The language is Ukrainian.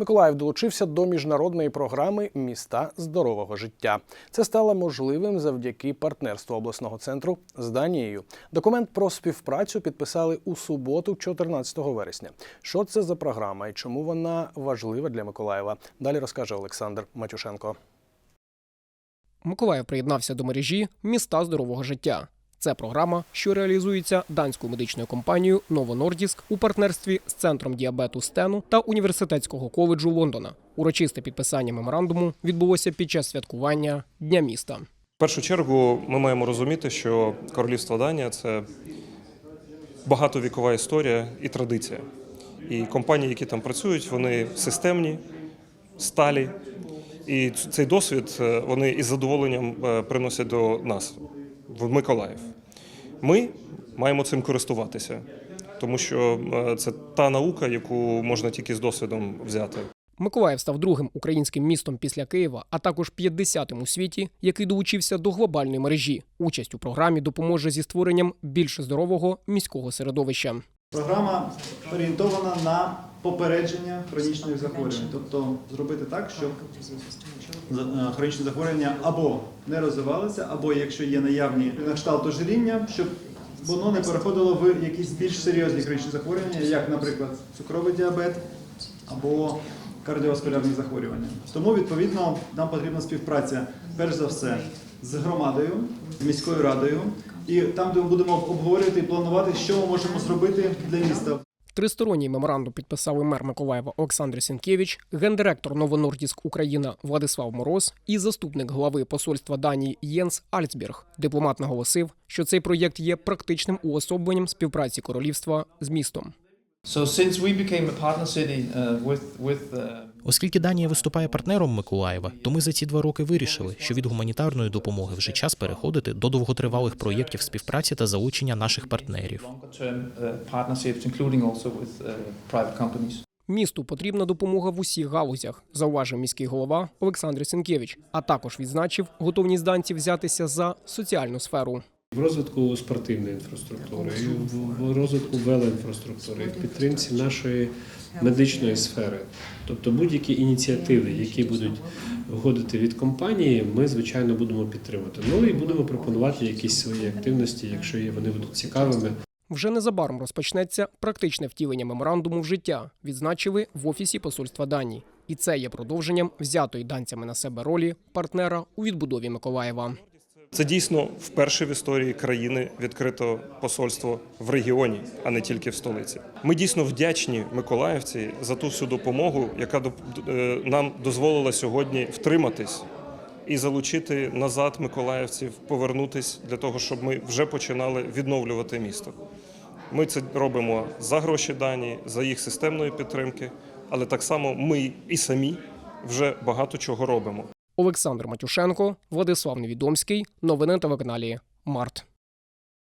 Миколаїв долучився до міжнародної програми Міста здорового життя. Це стало можливим завдяки партнерству обласного центру з Данією. Документ про співпрацю підписали у суботу, 14 вересня. Що це за програма і чому вона важлива для Миколаєва? Далі розкаже Олександр Матюшенко. Миколаїв приєднався до мережі Міста здорового життя. Це програма, що реалізується данською медичною компанією Novo Nordisk у партнерстві з центром діабету Стену та університетського коледжу Лондона. Урочисте підписання меморандуму відбулося під час святкування Дня міста. В першу чергу ми маємо розуміти, що королівство Данія це багатовікова історія і традиція. І компанії, які там працюють, вони системні, сталі. І цей досвід е, вони із задоволенням е, приносять до нас в Миколаїв. Ми маємо цим користуватися, тому що е, це та наука, яку можна тільки з досвідом взяти. Миколаїв став другим українським містом після Києва, а також 50-тим у світі, який долучився до глобальної мережі. Участь у програмі допоможе зі створенням більш здорового міського середовища. Програма орієнтована на попередження хронічних захворювань, тобто зробити так, щоб е, хронічні захворювання або не розвивалися, або якщо є наявні на кшталт ожиріння, щоб воно не переходило в якісь більш серйозні хронічні захворювання, як, наприклад, цукровий діабет або кардіоваскулярні захворювання. Тому, відповідно, нам потрібна співпраця, перш за все, з громадою, з міською радою, і там, де ми будемо обговорювати і планувати, що ми можемо зробити для міста. Тристоронній меморандум підписали мер Миколаєва Олександр Сінкевич, гендиректор Новонордіськ Україна Владислав Мороз і заступник глави посольства Данії Єнс Альцберг. Дипломат наголосив, що цей проєкт є практичним уособленням співпраці королівства з містом. So since we became a partner city uh, with with uh, Оскільки Данія виступає партнером Миколаєва, то ми за ці два роки вирішили, що від гуманітарної допомоги вже час переходити до довготривалих проєктів співпраці та залучення наших партнерів. Місту потрібна допомога в усіх галузях, зауважив міський голова Олександр Сінкевич, а також відзначив готовність данців взятися за соціальну сферу. В розвитку спортивної інфраструктури, і в- розвитку велоінфраструктури, і в підтримці нашої медичної сфери. Тобто будь-які ініціативи, які будуть виходити від компанії, ми звичайно будемо підтримувати. Ну і будемо пропонувати якісь свої активності, якщо є вони будуть цікавими. Вже незабаром розпочнеться практичне втілення меморандуму в життя, відзначили в офісі посольства Данії. І це є продовженням взятої данцями на себе ролі партнера у відбудові Миколаєва. Це дійсно вперше в історії країни відкрито посольство в регіоні, а не тільки в столиці. Ми дійсно вдячні Миколаївці за ту всю допомогу, яка е, нам дозволила сьогодні втриматись і залучити назад миколаївців, повернутись для того, щоб ми вже починали відновлювати місто. Ми це робимо за гроші дані, за їх системної підтримки, але так само ми і самі вже багато чого робимо. Олександр Матюшенко, Владислав Невідомський. Новини на телеканалі Март.